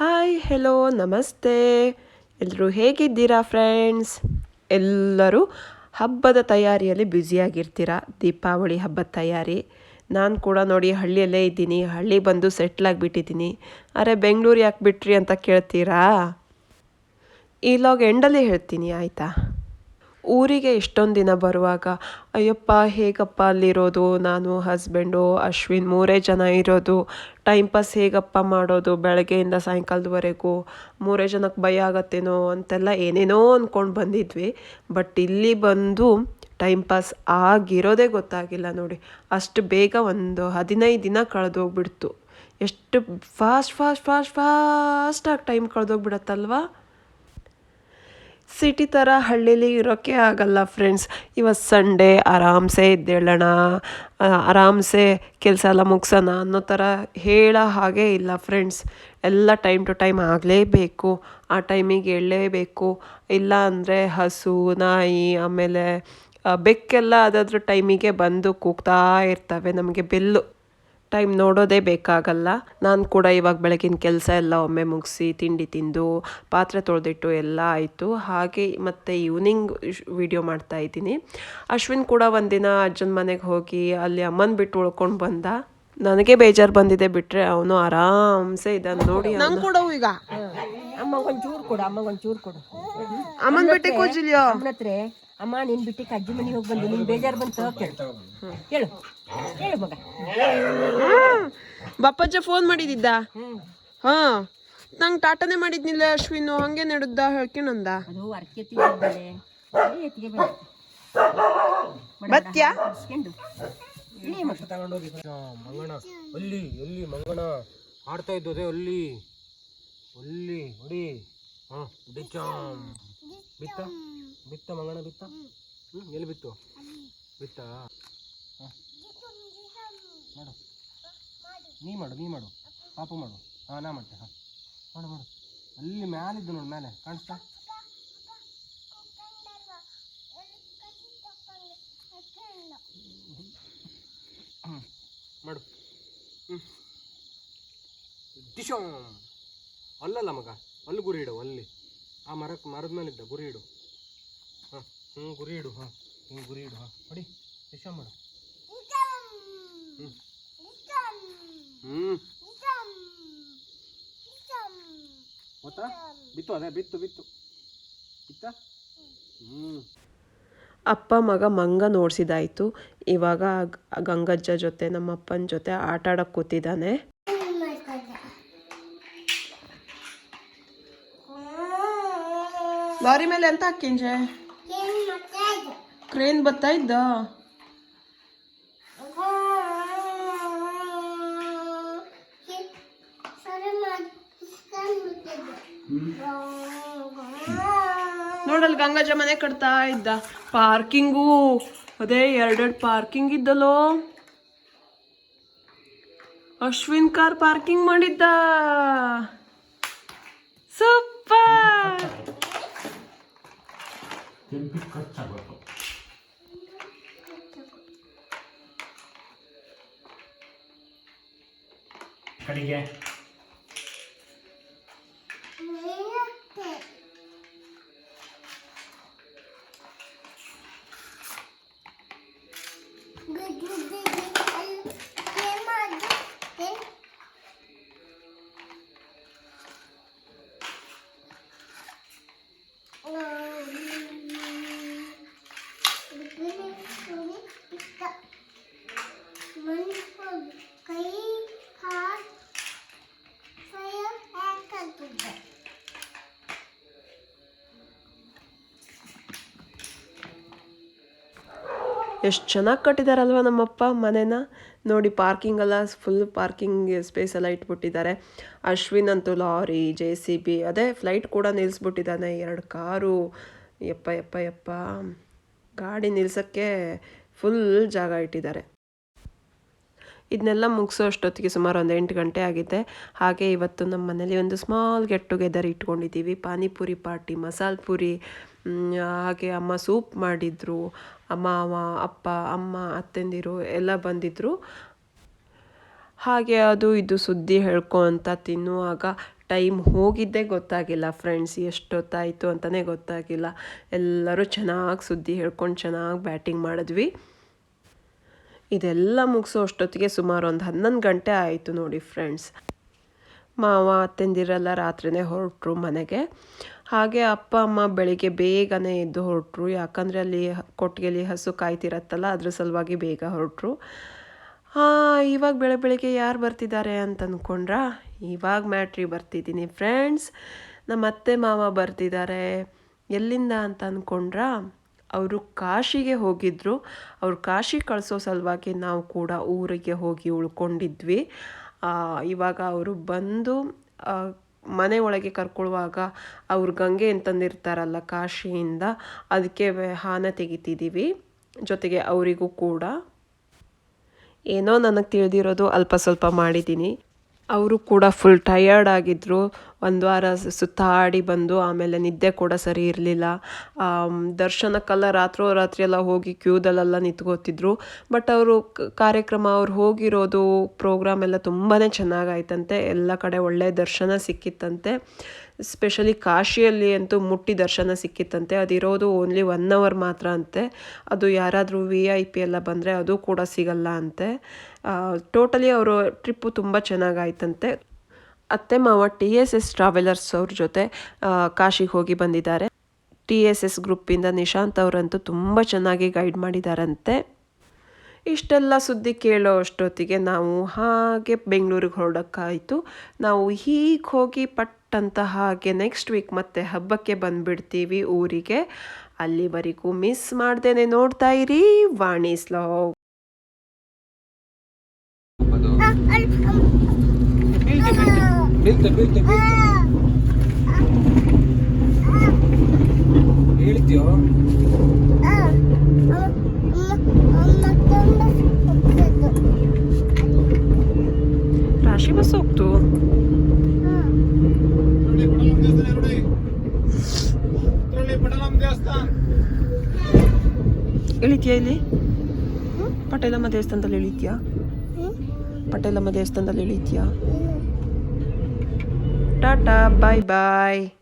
Hi hello ನಮಸ್ತೆ. ಎಲ್ಲರೂ ಹೇಗಿದ್ದೀರಾ ಫ್ರೆಂಡ್ಸ್ ಎಲ್ಲರೂ ಹಬ್ಬದ ತಯಾರಿಯಲ್ಲಿ ಬ್ಯುಸಿಯಾಗಿರ್ತೀರಾ? ದೀಪಾವಳಿ ಹಬ್ಬದ ತಯಾರಿ. ನಾನು ಕೂಡ ನೋಡಿ ಹಳ್ಳಿಯಲ್ಲೇ ಇದ್ದೀನಿ. ಹಳ್ಳಿ ಬಂದು ಸೆಟ್ಲ್ ಆಗಿಬಿಟ್ಟಿದ್ದೀನಿ. ಅರೆ, ಬೆಂಗಳೂರು ಯಾಕೆ ಬಿಟ್ರಿ ಅಂತ ಕೇಳ್ತೀರಾ? ಈ ಲಾಗ್ ಎಂಡಲ್ಲಿ ಹೇಳ್ತೀನಿ, ಆಯಿತಾ? ಊರಿಗೆ ಇಷ್ಟೊಂದು ದಿನ ಬರುವಾಗ, ಅಯ್ಯಪ್ಪ, ಹೇಗಪ್ಪ ಅಲ್ಲಿರೋದು? ನಾನು, ಹಸ್ಬೆಂಡು, ಅಶ್ವಿನ್ ಮೂರೇ ಜನ ಇರೋದು. ಟೈಮ್ ಪಾಸ್ ಹೇಗಪ್ಪ ಮಾಡೋದು ಬೆಳಗ್ಗೆಯಿಂದ ಸಾಯಂಕಾಲದವರೆಗೂ? ಮೂರೇ ಜನಕ್ಕೆ ಭಯ ಆಗತ್ತೇನೋ? ಅಂತೆಲ್ಲ ಏನೇನೋ ಅಂದ್ಕೊಂಡು ಬಂದಿದ್ವಿ. ಬಟ್ ಇಲ್ಲಿ ಬಂದು ಟೈಮ್ ಪಾಸ್ ಆಗಿರೋದೇ ಗೊತ್ತಾಗಿಲ್ಲ ನೋಡಿ. ಅಷ್ಟು ಬೇಗ ಒಂದು ಹದಿನೈದು ದಿನ ಕಳೆದೋಗ್ಬಿಡ್ತು. ಎಷ್ಟು ಫಾಸ್ಟ್ ಫಾಸ್ಟ್ ಫಾಸ್ಟ್ ಫಾಸ್ಟಾಗಿ ಟೈಮ್ ಕಳೆದೋಗ್ಬಿಡತ್ತಲ್ವಾ? ಸಿಟಿ ಥರ ಹಳ್ಳೀಲಿ ಇರೋಕ್ಕೆ ಆಗಲ್ಲ ಫ್ರೆಂಡ್ಸ್ ಇವತ್ತು ಸಂಡೇ ಆರಾಮ್ಸೆ ಎದ್ದೇಳೋಣ ಆರಾಮ್ಸೆ ಕೆಲಸ ಎಲ್ಲ ಮುಗಿಸೋಣ ಅನ್ನೋ ಥರ ಹೇಳೋ ಹಾಗೆ ಇಲ್ಲ ಫ್ರೆಂಡ್ಸ್ ಎಲ್ಲ ಟೈಮ್ ಟು ಟೈಮ್ ಆಗಲೇಬೇಕು. ಆ ಟೈಮಿಗೆ ಹೇಳಲೇಬೇಕು ಇಲ್ಲ ಅಂದರೆ ಹಸು, ನಾಯಿ, ಆಮೇಲೆ ಬೆಕ್ಕೆಲ್ಲ ಅದಾದ್ರೂ ಟೈಮಿಗೆ ಬಂದು ಕೂಗ್ತಾ ಇರ್ತವೆ ನಮಗೆ ಬೆಲ್ಲು. ಟೈಮ್ ನೋಡೋದೇ ಬೇಕಾಗಲ್ಲ. ನಾನು ಕೂಡ ಇವಾಗ ಬೆಳಗಿನ ಕೆಲಸ ಎಲ್ಲ ಒಮ್ಮೆ ಮುಗಿಸಿ ತಿಂಡಿ ತಿಂದು ಪಾತ್ರೆ ತೊಳೆದಿಟ್ಟು ಎಲ್ಲ ಆಯಿತು. ಹಾಗೆ ಮತ್ತೆ ಈವ್ನಿಂಗ್ ವಿಡಿಯೋ ಮಾಡ್ತಾ ಇದ್ದೀನಿ. ಅಶ್ವಿನ್ ಕೂಡ ಒಂದಿನ ಅಜ್ಜನ ಮನೆಗೆ ಹೋಗಿ ಅಲ್ಲಿ ಅಮ್ಮನ ಬಿಟ್ಟು ಉಳ್ಕೊಂಡು ಬಂದ. ನನಗೆ ಬೇಜಾರು ಬಂದಿದೆ ಬಿಟ್ರೆ ಅವನು ಆರಾಮ್ಸೆ ಇದನ್ನು ನೋಡಿ ನಂಗೆ ಕೊಡವು ಈಗ. ಅಮ್ಮ ಒಂಚೂರು ಕೊಡು ಅಮ್ಮ ಒಂಚೂರು ಕೊಡು. ಅಮ್ಮನ ಬಿಟ್ಟೆ ಕೂಜಿಲ್ಯೋ ಅಮ್ಮನ ಹತ್ರ ಅಮ್ಮ ನಿನ್ ಬಿಟ್ಟಿಗೆ ಅಜ್ಜಿ ಮನೆಗೆ ಹೋಗಿ ಬಂದು ನಿನ್ ಬೇಜಾರು ಬಂತು? ಕೇಳು. ಕೇಳು. ಕೇಳು ಮಗ. ಬಪ್ಪಜ್ಜ ಫೋನ್ ಮಾಡಿದ್ದ ಹ ಹಾ. ನಂಗೆ ಟಾಟಾನೇ ಮಾಡಿದ್ನಿಲ್ಲ ಅಶ್ವಿನು ಹಂಗೆ ನಡುದ್ದ ಹೇಳ್ಕೊಂಡಂದ ಅದು ಅರ್ಕೆ ತಿಂದಿದ್ದಾಳೆ ಅದೇ ಎತ್ತಿಗೆ ಬಂದು ಬತ್ತ್ಯಾ? ಇಸ್ಕೊಂಡು. ಇಳಿ ಮಗ. ತಗೊಂಡೋಗಿ ಮಂಗಣ ಅಲ್ಲಿ ಎಲ್ಲಿ ಮಂಗಣ ಆಡ್ತಾ ಇದ್ದೋದೆ ಅಲ್ಲಿ. ಅಲ್ಲಿ ಹೊಡಿ. ಹಾ ಬಿಚ್ಚ. ಬಿತ್ತ. ಬಿತ್ತ ಮಂಗಣ ಬಿತ್ತ? ಹ್ಞೂ ಎಲ್ಲಿ ಬಿತ್ತು? ಬಿತ್ತ? ಹಾಂ. ಮಾಡು. ನೀ ಮಾಡು ನೀ ಮಾಡು. ಪಾಪು ಮಾಡು. ಹಾಂ ನಾ ಮಾಡ್ತೆ ಹಾ. ಮಾಡು ಮಾಡು. ಅಲ್ಲಿ ಮ್ಯಾಲಿದ್ದು ನೋಡು ಮೇಲೆ ಕಾಣಿಸ್ತಾ? ಹ್ಞೂ ಮಾಡು. ಹ್ಞೂ ಡಿಶೋ ಅಲ್ಲಲ್ಲ ಮಗ ಅಲ್ಲಿ ಗುರಿ ಇಡು ಅಲ್ಲಿ. ಆ ಮರಕ್ಕೆ ಮರದ ಮೇಲಿದ್ದ ಗುರಿ ಇಡು. ಹ್ಞೂ ಗುರಿ ಇಡು ಹಾಂ. ಗುರಿ ಇಡು ಹಾಂ. ಹೊಡಿ ಮಾಡು. ಹ್ಞೂ ಹ್ಞೂ ಗೊತ್ತಾ? ಬಿತ್ತು ಅದೇ ಬಿತ್ತು ಬಿತ್ತು. ಬಿತ್ತ? ಹ್ಞೂ. ಅಪ್ಪ ಮಗ ಮಂಗ ನೋಡ್ಸಿದಾಯ್ತು. ಇವಾಗ ಗಂಗಜ್ಜ ಜೊತೆ ನಮ್ಮ ಅಪ್ಪನ ಜೊತೆ ಆಟ ಆಡಕ್ಕೆ ಕೂತಿದ್ದಾನೆ. ಲಾರಿ ಮೇಲೆ ಎಂತ ಹಾಕಿಂಜೆ ಕ್ರೇನ್ ಬರ್ತಾ ಇದ್ದ? ನೋಡಲ್ ಗಂಗಾಜ ಮನೆ ಕಟ್ತಾ ಇದ್ದ. ಪಾರ್ಕಿಂಗು. ಅದೇ ಎರಡೆರಡು ಪಾರ್ಕಿಂಗ್ ಇದ್ದಲ್ಲೋ. ಅಶ್ವಿನ್ ಕಾರ್ ಪಾರ್ಕಿಂಗ್ ಮಾಡಿದ್ದ. ಸೂಪರ್. ಕಡೆಗೆ ಎಷ್ಟು ಚೆನ್ನಾಗಿ ಕಟ್ಟಿದಾರಲ್ವ ನಮ್ಮಪ್ಪ ಮನೆನ? ನೋಡಿ ಪಾರ್ಕಿಂಗ್ ಎಲ್ಲ ಫುಲ್ ಪಾರ್ಕಿಂಗ್ ಸ್ಪೇಸ್ ಎಲ್ಲ ಇಟ್ಬಿಟ್ಟಿದ್ದಾರೆ. ಅಶ್ವಿನ್ ಅಂತೂ ಲಾರಿ ಜೆ ಸಿ ಬಿ ಅದೇ ಫ್ಲೈಟ್ ಕೂಡ ನಿಲ್ಲಿಸ್ಬಿಟ್ಟಿದ್ದಾನೆ ಎರಡು ಕಾರು. ಯಪ್ಪ ಯಪ್ಪ ಯಪ್ಪ. ಗಾಡಿ ನಿಲ್ಸೋಕ್ಕೆ ಫುಲ್ ಜಾಗ ಇಟ್ಟಿದ್ದಾರೆ. ಇದನ್ನೆಲ್ಲ ಮುಗಿಸೋ ಅಷ್ಟೊತ್ತಿಗೆ ಸುಮಾರು ಒಂದು ಎಂಟು ಗಂಟೆ ಆಗಿದೆ. ಹಾಗೆ ಇವತ್ತು ನಮ್ಮ ಮನೇಲಿ ಒಂದು ಸ್ಮಾಲ್ ಗೆಟ್ ಟುಗೆದರ್ ಇಟ್ಕೊಂಡಿದ್ದೀವಿ. ಪಾನಿಪುರಿ ಪಾರ್ಟಿ ಮಸಾಲೆ ಪುರಿ ಹಾಗೆ ಅಮ್ಮ ಸೂಪ್ ಮಾಡಿದ್ರು. ಮಾವ ಅಪ್ಪ, ಅಮ್ಮ, ಅತ್ತೆಂದಿರು ಎಲ್ಲ ಬಂದಿದ್ದರು ಹಾಗೆ ಅದು ಇದು ಸುದ್ದಿ ಹೇಳ್ಕೊತ ತಿನ್ನುವಾಗ ಟೈಮ್ ಹೋಗಿದ್ದೇ ಗೊತ್ತಾಗಿಲ್ಲ ಫ್ರೆಂಡ್ಸ್ ಎಷ್ಟೊತ್ತಾಯಿತು ಅಂತಲೇ ಗೊತ್ತಾಗಿಲ್ಲ. ಎಲ್ಲರೂ ಚೆನ್ನಾಗಿ ಸುದ್ದಿ ಹೇಳ್ಕೊಂಡು ಚೆನ್ನಾಗಿ ಬ್ಯಾಟಿಂಗ್ ಮಾಡಿದ್ವಿ. ಇದೆಲ್ಲ ಮುಗಿಸೋ ಅಷ್ಟೊತ್ತಿಗೆ ಸುಮಾರು ಒಂದು ಹನ್ನೊಂದು ಗಂಟೆ ಆಯಿತು ನೋಡಿ ಫ್ರೆಂಡ್ಸ್ ಮಾವ, ಅತ್ತೆಂದಿರೆಲ್ಲ ರಾತ್ರಿನೇ ಹೊರಟ್ರು ಮನೆಗೆ. ಹಾಗೆ ಅಪ್ಪ, ಅಮ್ಮ ಬೆಳಿಗ್ಗೆ ಬೇಗನೆ ಎದ್ದು ಹೊರಟ್ರು. ಯಾಕಂದರೆ ಅಲ್ಲಿ ಕೊಟ್ಟಿಗೆಲಿ ಹಸು ಕಾಯ್ತಿರತ್ತಲ್ಲ, ಅದ್ರ ಸಲುವಾಗಿ ಬೇಗ ಹೊರಟ್ರು. ಇವಾಗ ಬೆಳೆ ಬೆಳಿಗ್ಗೆ ಯಾರು ಬರ್ತಿದ್ದಾರೆ ಅಂತ ಅಂದ್ಕೊಂಡ್ರಾ ಇವಾಗ ಮ್ಯಾಟ್ರಿ ಬರ್ತಿದ್ದೀನಿ ಫ್ರೆಂಡ್ಸ್ ನಮ್ಮ ಅತ್ತೆ ಮಾವ ಬರ್ತಿದ್ದಾರೆ. ಎಲ್ಲಿಂದ ಅಂತ ಅಂದ್ಕೊಂಡ್ರಾ ಅವರು ಕಾಶಿಗೆ ಹೋಗಿದ್ದರು ಅವರು ಕಾಶಿ ಕಳಿಸೋ ಸಲುವಾಗಿ ನಾವು ಕೂಡ ಊರಿಗೆ ಹೋಗಿ ಉಳ್ಕೊಂಡಿದ್ವಿ. ಇವಾಗ ಅವರು ಬಂದು ಮನೆ ಒಳಗೆ ಕರ್ಕೊಳ್ಳುವಾಗ ಅವ್ರು ಗಂಗೆ ಅಂತಂದಿರ್ತಾರಲ್ಲ ಕಾಶಿಯಿಂದ, ಅದಕ್ಕೆ ಹಾನ ತೆಗಿತಿದ್ದೀವಿ. ಜೊತೆಗೆ ಅವರಿಗೂ ಕೂಡ. ಏನೋ ನನಗೆ ತಿಳಿದಿರೋದು ಅಲ್ಪ ಸ್ವಲ್ಪ ಮಾಡಿದ್ದೀನಿ. ಅವರು ಕೂಡ ಫುಲ್ ಟಯರ್ಡ್ ಆಗಿದ್ದರು ಒಂದು ವಾರ ಸುತ್ತಾಡಿ ಬಂದು ಆಮೇಲೆ ನಿದ್ದೆ ಕೂಡ ಸರಿ ಇರಲಿಲ್ಲ. ದರ್ಶನಕ್ಕೆಲ್ಲ ರಾತ್ರೋ ಎಲ್ಲ ಹೋಗಿ ಕ್ಯೂದಲ್ಲೆಲ್ಲ ನಿಂತ್ಕೋತಿದ್ರು. ಬಟ್ ಅವರು ಕಾರ್ಯಕ್ರಮ ಅವ್ರು ಹೋಗಿರೋದು ಪ್ರೋಗ್ರಾಮ್ ಎಲ್ಲ ತುಂಬಾ ಚೆನ್ನಾಗಾಯ್ತಂತೆ. ಎಲ್ಲ ಕಡೆ ಒಳ್ಳೆಯ ದರ್ಶನ ಸಿಕ್ಕಿತ್ತಂತೆ. ಸ್ಪೆಷಲಿ ಕಾಶಿಯಲ್ಲಿ ಅಂತೂ ಮುಟ್ಟಿ ದರ್ಶನ ಸಿಕ್ಕಿತ್ತಂತೆ. ಅದಿರೋದು ಓನ್ಲಿ ಒನ್ ಅವರ್ ಮಾತ್ರ ಅಂತೆ. ಅದು ಯಾರಾದರೂ ವಿ ಐ ಪಿ ಎಲ್ಲ ಬಂದರೆ ಅದು ಕೂಡ ಸಿಗಲ್ಲ ಅಂತೆ. ಟೋಟಲಿ ಅವರು ಟ್ರಿಪ್ಪು ತುಂಬ ಚೆನ್ನಾಗಾಯ್ತಂತೆ. ಅತ್ತೆ ಮಾವ ಟಿ ಎಸ್ ಎಸ್ ಟ್ರಾವೆಲರ್ಸ್ ಅವ್ರ ಜೊತೆ ಕಾಶಿಗೆ ಹೋಗಿ ಬಂದಿದ್ದಾರೆ. ಟಿ ಎಸ್ ಎಸ್ ಗ್ರೂಪಿಂದ ನಿಶಾಂತ್ ಅವರಂತೂ ತುಂಬ ಚೆನ್ನಾಗಿ ಗೈಡ್ ಮಾಡಿದಾರಂತೆ. ಇಷ್ಟೆಲ್ಲ ಸುದ್ದಿ ಕೇಳೋ ಅಷ್ಟೊತ್ತಿಗೆ ನಾವು ಹಾಗೆ ಬೆಂಗಳೂರಿಗೆ ಹೊರಡೋಕ್ಕಾಯಿತು. ನಾವು ಹೀಗೆ ಹೋಗಿ ಪಟ್ಟಂತ ಹಾಗೆ ನೆಕ್ಸ್ಟ್ ವೀಕ್ ಮತ್ತೆ ಹಬ್ಬಕ್ಕೆ ಬಂದುಬಿಡ್ತೀವಿ ಊರಿಗೆ. ಅಲ್ಲಿವರೆಗೂ ಮಿಸ್ ಮಾಡ್ದೇನೆ ನೋಡ್ತಾ ಇರಿ. ವಾಣಿ ಸ್ಲಾಗ್ ಅದು ಬೀಳ್ತೆ ಬೀಳ್ತೆ ಬೀಳ್ತೆ. ಹೇಳ್ತೀಯೋ ರಾಶಿ ಬಸ್ ಹೋಗ್ತು. ಇಳಿತೀಯಾ ಇಲ್ಲಿ? ಪಟೇಲಮ್ಮ ದೇವಸ್ಥಾನದಲ್ಲಿ ಇಳಿತೀಯಾ? ಪಟೇಲಮ್ಮ ದೇವಸ್ಥಾನದಲ್ಲಿ ಇಳಿತೀಯಾ? Ta-ta, bye-bye.